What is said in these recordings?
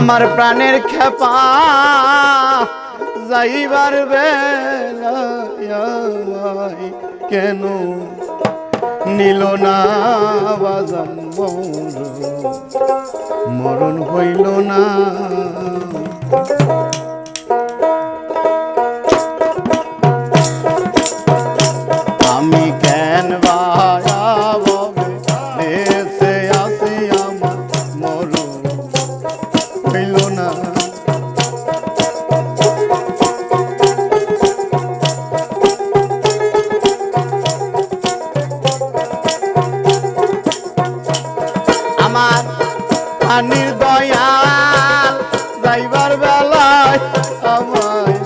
আমার প্রাণের খেপা যাইবার বেলায় কেন? নিল না বাজাম মরণ হইল না। বেলায় আমায়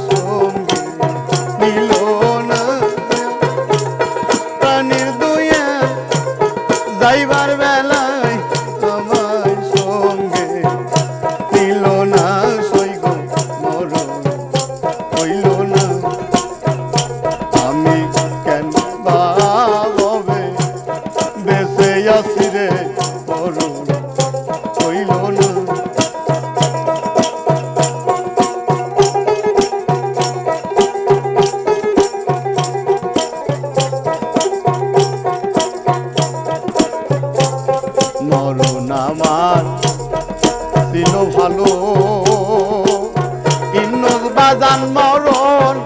প্রাণ মরণ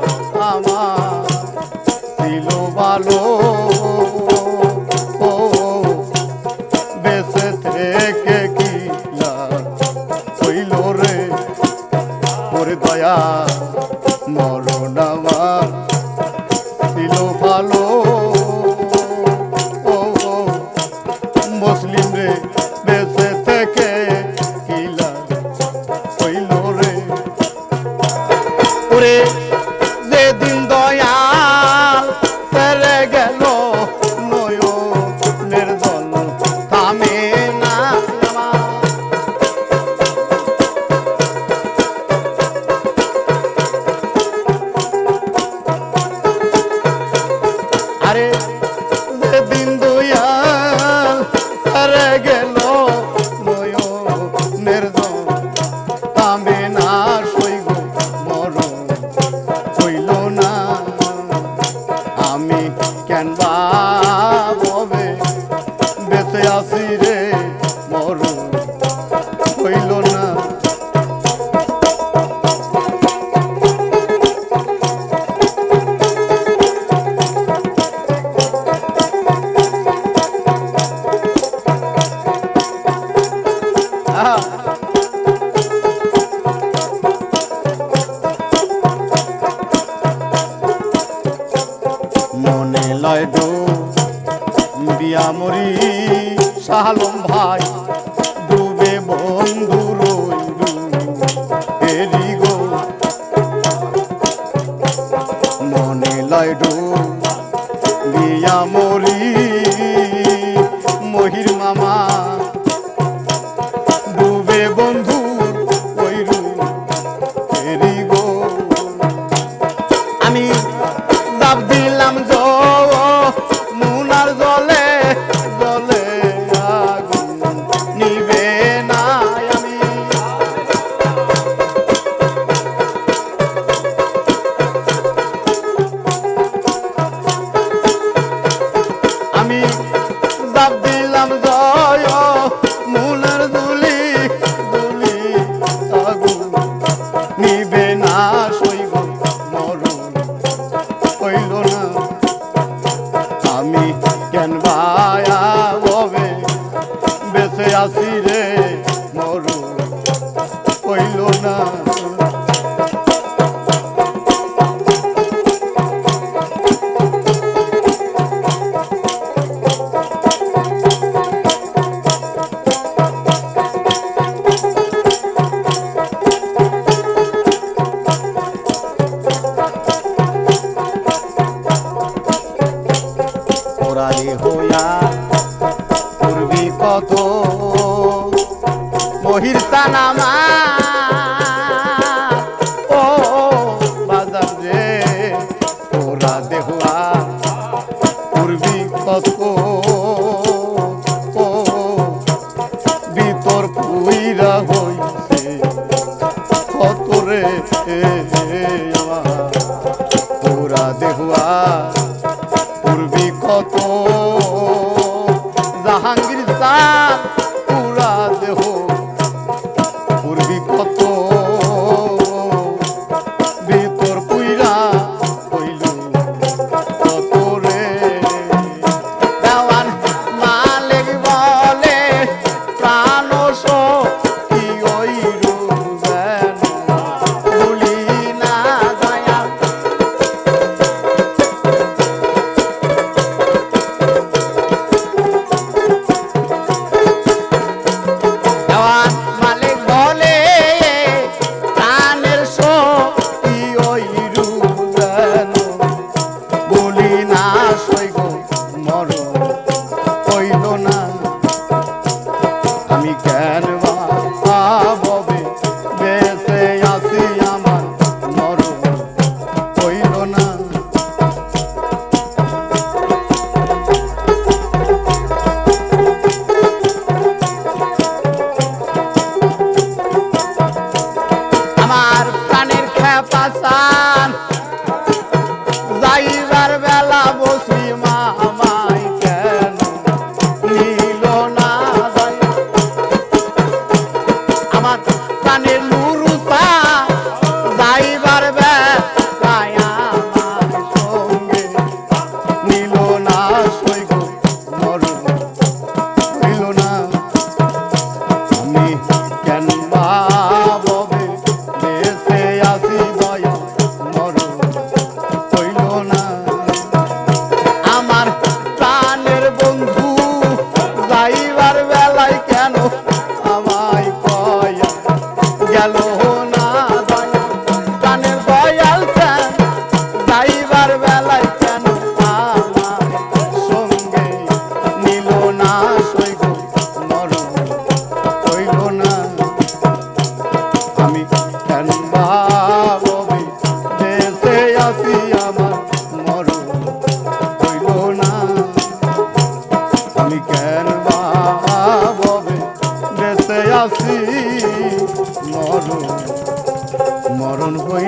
আমার ছিল ভালো। থেকে কি হইল রে? ওরে দয়া মরণ আমার। can buy. হৃদয় বিয়া মরি সালম ভাই ডুবে বন্ধু রই গো। মনে লয় ডো বিয়ামরি ছায়া ভবে বেঁচে আসি রে। কত মহির সানামা প্রাণের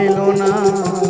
মরণ মরণ হইল না।